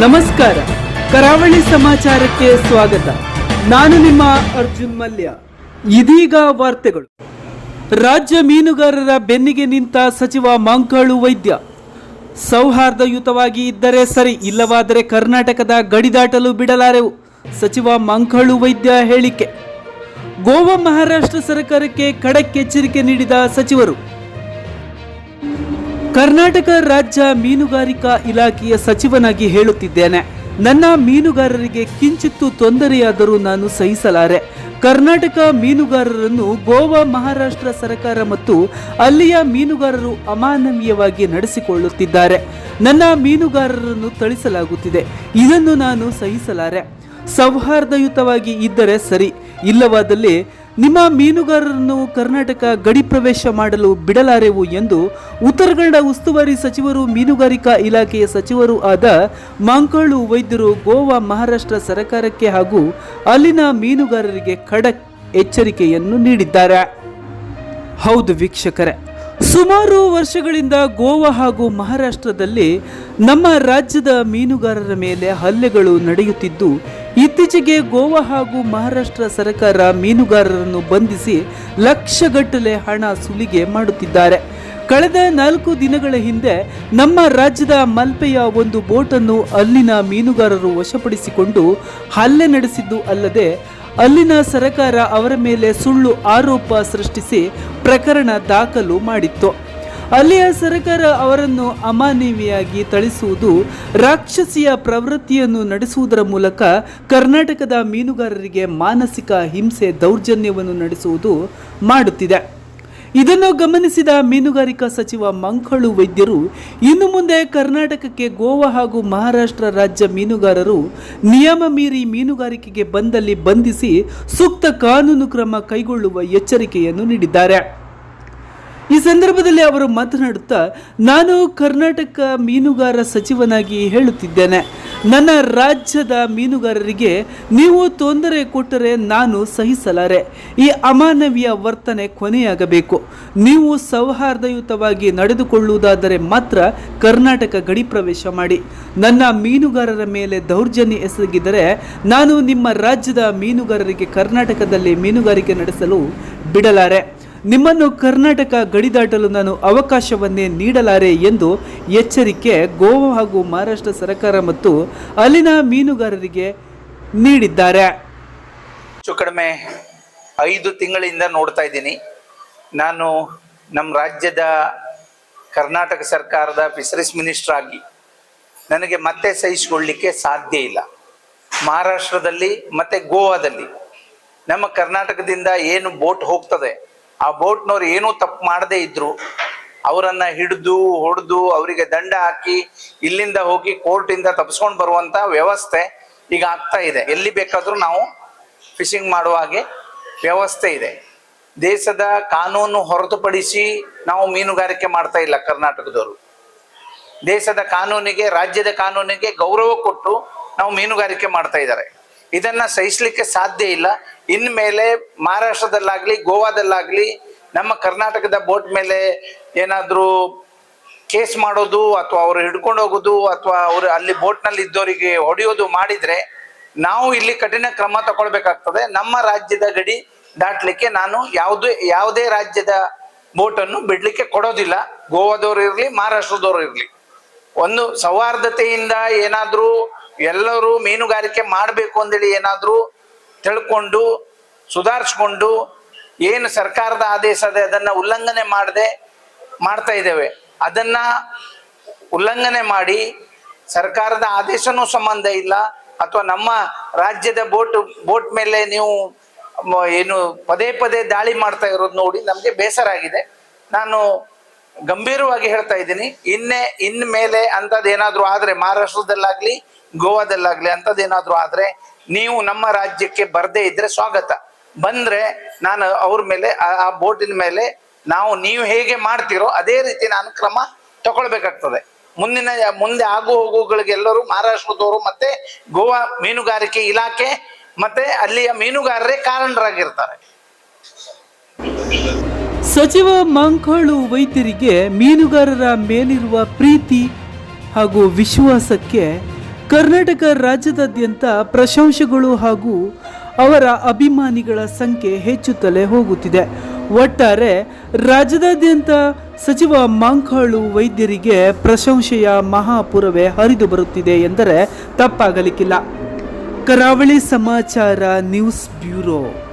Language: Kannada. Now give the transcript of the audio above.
ನಮಸ್ಕಾರ. ಕರಾವಳಿ ಸಮಾಚಾರಕ್ಕೆ ಸ್ವಾಗತ. ನಾನು ನಿಮ್ಮ ಅರ್ಜುನ್ ಮಲ್ಯ. ಇದೀಗ ವಾರ್ತೆಗಳು. ರಾಜ್ಯ ಮೀನುಗಾರರ ಬೆನ್ನಿಗೆ ನಿಂತ ಸಚಿವ ಮಂಕಾಳು ವೈದ್ಯ. ಸೌಹಾರ್ದಯುತವಾಗಿ ಇದ್ದರೆ ಸರಿ, ಇಲ್ಲವಾದರೆ ಕರ್ನಾಟಕದ ಗಡಿದಾಟಲು ಬಿಡಲಾರೆವು, ಸಚಿವ ಮಂಕಾಳು ವೈದ್ಯ ಹೇಳಿಕೆ. ಗೋವಾ ಮಹಾರಾಷ್ಟ್ರ ಸರ್ಕಾರಕ್ಕೆ ಖಡಕ್ ಎಚ್ಚರಿಕೆ ನೀಡಿದ ಸಚಿವರು ಕರ್ನಾಟಕ ರಾಜ್ಯ ಮೀನುಗಾರಿಕಾ ಇಲಾಖೆಯ ಸಚಿವನಾಗಿ ಹೇಳುತ್ತಿದ್ದೇನೆ. ನನ್ನ ಮೀನುಗಾರರಿಗೆ ಕಿಂಚಿತ್ತು ತೊಂದರೆಯಾದರೂ ನಾನು ಸಹಿಸಲಾರೆ. ಕರ್ನಾಟಕ ಮೀನುಗಾರರನ್ನು ಗೋವಾ ಮಹಾರಾಷ್ಟ್ರ ಸರ್ಕಾರ ಮತ್ತು ಅಲ್ಲಿಯ ಮೀನುಗಾರರು ಅಮಾನವೀಯವಾಗಿ ನಡೆಸಿಕೊಳ್ಳುತ್ತಿದ್ದಾರೆ. ನನ್ನ ಮೀನುಗಾರರನ್ನು ಥಳಿಸಲಾಗುತ್ತಿದೆ. ಇದನ್ನು ನಾನು ಸಹಿಸಲಾರೆ. ಸೌಹಾರ್ದಯುತವಾಗಿ ಇದ್ದರೆ ಸರಿ. ಇಲ್ಲವಾದಲ್ಲಿ ನಿಮ್ಮ ಮೀನುಗಾರರನ್ನು ಕರ್ನಾಟಕ ಗಡಿ ಪ್ರವೇಶ ಮಾಡಲು ಬಿಡಲಾರೆವು ಎಂದು ಉತ್ತರ ಕನ್ನಡ ಉಸ್ತುವಾರಿ ಸಚಿವರು, ಮೀನುಗಾರಿಕಾ ಇಲಾಖೆಯ ಸಚಿವರು ಆದ ಮಾಂಕಳು ವೈದ್ಯರು ಗೋವಾ ಮಹಾರಾಷ್ಟ್ರ ಸರ್ಕಾರಕ್ಕೆ ಹಾಗೂ ಅಲ್ಲಿನ ಮೀನುಗಾರರಿಗೆ ಖಡಕ್ ಎಚ್ಚರಿಕೆಯನ್ನು ನೀಡಿದ್ದಾರೆ. ಹೌದು ವೀಕ್ಷಕರೇ ಸುಮಾರು ವರ್ಷಗಳಿಂದ ಗೋವಾ ಹಾಗೂ ಮಹಾರಾಷ್ಟ್ರದಲ್ಲಿ ನಮ್ಮ ರಾಜ್ಯದ ಮೀನುಗಾರರ ಮೇಲೆ ಹಲ್ಲೆಗಳು ನಡೆಯುತ್ತಿದ್ದು, ಇತ್ತೀಚೆಗೆ ಗೋವಾ ಹಾಗೂ ಮಹಾರಾಷ್ಟ್ರ ಸರ್ಕಾರ ಮೀನುಗಾರರನ್ನು ಬಂಧಿಸಿ ಲಕ್ಷಗಟ್ಟಲೆ ಹಣ ಸುಲಿಗೆ ಮಾಡುತ್ತಿದ್ದಾರೆ. ಕಳೆದ ನಾಲ್ಕು ದಿನಗಳ ಹಿಂದೆ ನಮ್ಮ ರಾಜ್ಯದ ಮಲ್ಪೆಯ ಒಂದು ಬೋಟನ್ನು ಅಲ್ಲಿನ ಮೀನುಗಾರರು ವಶಪಡಿಸಿಕೊಂಡು ಹಲ್ಲೆ ನಡೆಸಿದ್ದು ಅಲ್ಲದೆ ಅಲ್ಲಿನ ಸರಕಾರ ಅವರ ಮೇಲೆ ಸುಳ್ಳು ಆರೋಪ ಸೃಷ್ಟಿಸಿ ಪ್ರಕರಣ ದಾಖಲು ಮಾಡಿತ್ತು. ಅಲ್ಲಿಯ ಸರಕಾರ ಅವರನ್ನು ಅಮಾನವೀಯಾಗಿ ಥಳಿಸುವುದು, ರಾಕ್ಷಸಿಯ ಪ್ರವೃತ್ತಿಯನ್ನು ನಡೆಸುವುದರ ಮೂಲಕ ಕರ್ನಾಟಕದ ಮೀನುಗಾರರಿಗೆ ಮಾನಸಿಕ ಹಿಂಸೆ ದೌರ್ಜನ್ಯವನ್ನು ನಡೆಸುವುದು ಮಾಡುತ್ತಿದೆ. ಇದನ್ನು ಗಮನಿಸಿದ ಮೀನುಗಾರಿಕಾ ಸಚಿವ ಮಂಕಳು ವೈದ್ಯರು, ಇನ್ನು ಮುಂದೆ ಕರ್ನಾಟಕಕ್ಕೆ ಗೋವಾ ಹಾಗೂ ಮಹಾರಾಷ್ಟ್ರ ರಾಜ್ಯ ಮೀನುಗಾರರು ನಿಯಮ ಮೀರಿ ಮೀನುಗಾರಿಕೆಗೆ ಬಂದಲ್ಲಿ ಬಂಧಿಸಿ ಸೂಕ್ತ ಕಾನೂನು ಕ್ರಮ ಕೈಗೊಳ್ಳುವ ಎಚ್ಚರಿಕೆಯನ್ನು ನೀಡಿದ್ದಾರೆ. ಈ ಸಂದರ್ಭದಲ್ಲಿ ಅವರು ಮಾತನಾಡುತ್ತಾ, ನಾನು ಕರ್ನಾಟಕ ಮೀನುಗಾರ ಸಚಿವನಾಗಿ ಹೇಳುತ್ತಿದ್ದೇನೆ. ನನ್ನ ರಾಜ್ಯದ ಮೀನುಗಾರರಿಗೆ ನೀವು ತೊಂದರೆ ಕೊಟ್ಟರೆ ನಾನು ಸಹಿಸಲಾರೆ. ಈ ಅಮಾನವೀಯ ವರ್ತನೆ ಕೊನೆಯಾಗಬೇಕು. ನೀವು ಸೌಹಾರ್ದಯುತವಾಗಿ ನಡೆದುಕೊಳ್ಳುವುದಾದರೆ ಮಾತ್ರ ಕರ್ನಾಟಕ ಗಡಿ ಪ್ರವೇಶ ಮಾಡಿ. ನನ್ನ ಮೀನುಗಾರರ ಮೇಲೆ ದೌರ್ಜನ್ಯ ಎಸಗಿದರೆ ನಾನು ನಿಮ್ಮ ರಾಜ್ಯದ ಮೀನುಗಾರರಿಗೆ ಕರ್ನಾಟಕದಲ್ಲಿ ಮೀನುಗಾರಿಕೆ ನಡೆಸಲು ಬಿಡಲಾರೆ. ನಿಮ್ಮನ್ನು ಕರ್ನಾಟಕ ಗಡಿದಾಟಲು ನಾನು ಅವಕಾಶವನ್ನೇ ನೀಡಲಾರೆ ಎಂದು ಎಚ್ಚರಿಕೆ ಗೋವಾ ಹಾಗೂ ಮಹಾರಾಷ್ಟ್ರ ಸರ್ಕಾರ ಮತ್ತು ಅಲ್ಲಿನ ಮೀನುಗಾರರಿಗೆ ನೀಡಿದ್ದಾರೆ. ಹೆಚ್ಚು ಕಡಿಮೆ ಐದು ತಿಂಗಳಿಂದ ನೋಡ್ತಾ ಇದ್ದೀನಿ. ನಾನು ನಮ್ಮ ರಾಜ್ಯದ ಕರ್ನಾಟಕ ಸರ್ಕಾರದ ಫಿಶರೀಸ್ ಮಿನಿಸ್ಟರ್ ಆಗಿ ನನಗೆ ಮತ್ತೆ ಸಹಿಸಿಕೊಳ್ಳಲಿಕ್ಕೆ ಸಾಧ್ಯ ಇಲ್ಲ. ಮಹಾರಾಷ್ಟ್ರದಲ್ಲಿ ಮತ್ತೆ ಗೋವಾದಲ್ಲಿ ನಮ್ಮ ಕರ್ನಾಟಕದಿಂದ ಏನು ಬೋಟ್ ಹೋಗ್ತದೆ ಆ ಬೋಟ್ನವ್ರು ಏನೂ ತಪ್ಪು ಮಾಡದೇ ಇದ್ರು. ಅವರನ್ನ ಹಿಡಿದು, ಹೊಡೆದು, ಅವರಿಗೆ ದಂಡ ಹಾಕಿ ಇಲ್ಲಿಂದ ಹೋಗಿ ಕೋರ್ಟಿಂದ ತಪ್ಪಿಸ್ಕೊಂಡು ಬರುವಂತ ವ್ಯವಸ್ಥೆ ಈಗ ಆಗ್ತಾ ಇದೆ. ಎಲ್ಲಿ ಬೇಕಾದ್ರೂ ನಾವು ಫಿಶಿಂಗ್ ಮಾಡುವ ಹಾಗೆ ವ್ಯವಸ್ಥೆ ಇದೆ. ದೇಶದ ಕಾನೂನು ಹೊರತುಪಡಿಸಿ ನಾವು ಮೀನುಗಾರಿಕೆ ಮಾಡ್ತಾ ಇಲ್ಲ ಕರ್ನಾಟಕದವರು. ದೇಶದ ಕಾನೂನಿಗೆ, ರಾಜ್ಯದ ಕಾನೂನಿಗೆ ಗೌರವ ಕೊಟ್ಟು ನಾವು ಮೀನುಗಾರಿಕೆ ಮಾಡ್ತಾ ಇದ್ದಾರೆ. ಇದನ್ನ ಸಹಿಸ್ಲಿಕ್ಕೆ ಸಾಧ್ಯ ಇಲ್ಲ. ಇನ್ಮೇಲೆ ಮಹಾರಾಷ್ಟ್ರದಲ್ಲಾಗ್ಲಿ, ಗೋವಾದಲ್ಲಾಗ್ಲಿ, ನಮ್ಮ ಕರ್ನಾಟಕದ ಬೋಟ್ ಮೇಲೆ ಏನಾದರೂ ಕೇಸ್ ಮಾಡೋದು ಅಥವಾ ಅವರು ಹಿಡ್ಕೊಂಡು ಹೋಗೋದು ಅಥವಾ ಅವರು ಅಲ್ಲಿ ಬೋಟ್ನಲ್ಲಿ ಇದ್ದವರಿಗೆ ಹೊಡೆಯೋದು ಮಾಡಿದ್ರೆ ನಾವು ಇಲ್ಲಿ ಕಠಿಣ ಕ್ರಮ ತಗೊಳ್ಬೇಕಾಗ್ತದೆ. ನಮ್ಮ ರಾಜ್ಯದ ಗಡಿ ದಾಟ್ಲಿಕ್ಕೆ ನಾನು ಯಾವುದೇ ಯಾವುದೇ ರಾಜ್ಯದ ಬೋಟನ್ನು ಬಿಡ್ಲಿಕ್ಕೆ ಕೊಡೋದಿಲ್ಲ. ಗೋವಾದವ್ರು ಇರ್ಲಿ, ಮಹಾರಾಷ್ಟ್ರದವ್ರು ಇರ್ಲಿ. ಒಂದು ಸೌಹಾರ್ದತೆಯಿಂದ ಏನಾದ್ರೂ ಎಲ್ಲರೂ ಮೀನುಗಾರಿಕೆ ಮಾಡಬೇಕು ಅಂದೇಳಿ ಏನಾದರೂ ತಿಳ್ಕೊಂಡು, ಸುಧಾರಿಸ್ಕೊಂಡು ಏನು ಸರ್ಕಾರದ ಆದೇಶ ಅದೇ ಅದನ್ನು ಉಲ್ಲಂಘನೆ ಮಾಡದೆ ಮಾಡ್ತಾ ಇದ್ದೇವೆ. ಅದನ್ನ ಉಲ್ಲಂಘನೆ ಮಾಡಿ ಸರ್ಕಾರದ ಆದೇಶನೂ ಸಂಬಂಧ ಇಲ್ಲ. ಅಥವಾ ನಮ್ಮ ರಾಜ್ಯದ ಬೋಟ್ ಬೋಟ್ ಮೇಲೆ ನೀವು ಏನು ಪದೇ ಪದೇ ದಾಳಿ ಮಾಡ್ತಾ ಇರೋದು ನೋಡಿ ನಮಗೆ ಬೇಸರ ಆಗಿದೆ. ನಾನು ಗಂಭೀರವಾಗಿ ಹೇಳ್ತಾ ಇದ್ದೀನಿ. ಇನ್ನೇ ಇನ್ ಮೇಲೆ ಏನಾದರೂ ಆದರೆ ಮಹಾರಾಷ್ಟ್ರದಲ್ಲಾಗ್ಲಿ ಗೋವಾದಲ್ಲಾಗ್ಲಿ ಅಂಥದ್ದೇನಾದ್ರೂ ಆದ್ರೆ ನೀವು ನಮ್ಮ ರಾಜ್ಯಕ್ಕೆ ಬರದೇ ಇದ್ರೆ ಸ್ವಾಗತ. ಬಂದ್ರೆ ನಾನು ಅವ್ರ ಮೇಲೆ, ಆ ಬೋಟಿನ ಮೇಲೆ ನಾವು ನೀವು ಹೇಗೆ ಮಾಡ್ತಿರೋ ಅದೇ ರೀತಿ ನಾನು ಕ್ರಮ ತಗೊಳ್ಬೇಕಾಗ್ತದೆ. ಮುಂದಿನ, ಮುಂದೆ ಆಗು ಹೋಗುಗಳಿಗೆಲ್ಲರೂ ಮಹಾರಾಷ್ಟ್ರದವರು ಮತ್ತೆ ಗೋವಾ ಮೀನುಗಾರಿಕೆ ಇಲಾಖೆ ಮತ್ತೆ ಅಲ್ಲಿಯ ಮೀನುಗಾರರೇ ಕಾರಣರಾಗಿರ್ತಾರೆ. ಸಚಿವ ಮಂಕಾಳು ವೈದ್ಯರಿಗೆ ಮೀನುಗಾರರ ಮೇಲಿರುವ ಪ್ರೀತಿ ಹಾಗೂ ವಿಶ್ವಾಸಕ್ಕೆ ಕರ್ನಾಟಕ ರಾಜ್ಯದಾದ್ಯಂತ ಪ್ರಶಂಸೆಗಳು ಹಾಗೂ ಅವರ ಅಭಿಮಾನಿಗಳ ಸಂಖ್ಯೆ ಹೆಚ್ಚುತ್ತಲೇ ಹೋಗುತ್ತಿದೆ. ಒಟ್ಟಾರೆ ರಾಜ್ಯದಾದ್ಯಂತ ಸಚಿವ ಮಾಂಕಾಳು ವೈದ್ಯರಿಗೆ ಪ್ರಶಂಸೆಯ ಮಹಾಪುರವೇ ಹರಿದು ಬರುತ್ತಿದೆ ಎಂದರೆ ತಪ್ಪಾಗಲಿಕ್ಕಿಲ್ಲ. ಕರಾವಳಿ ಸಮಾಚಾರ ನ್ಯೂಸ್ ಬ್ಯೂರೋ.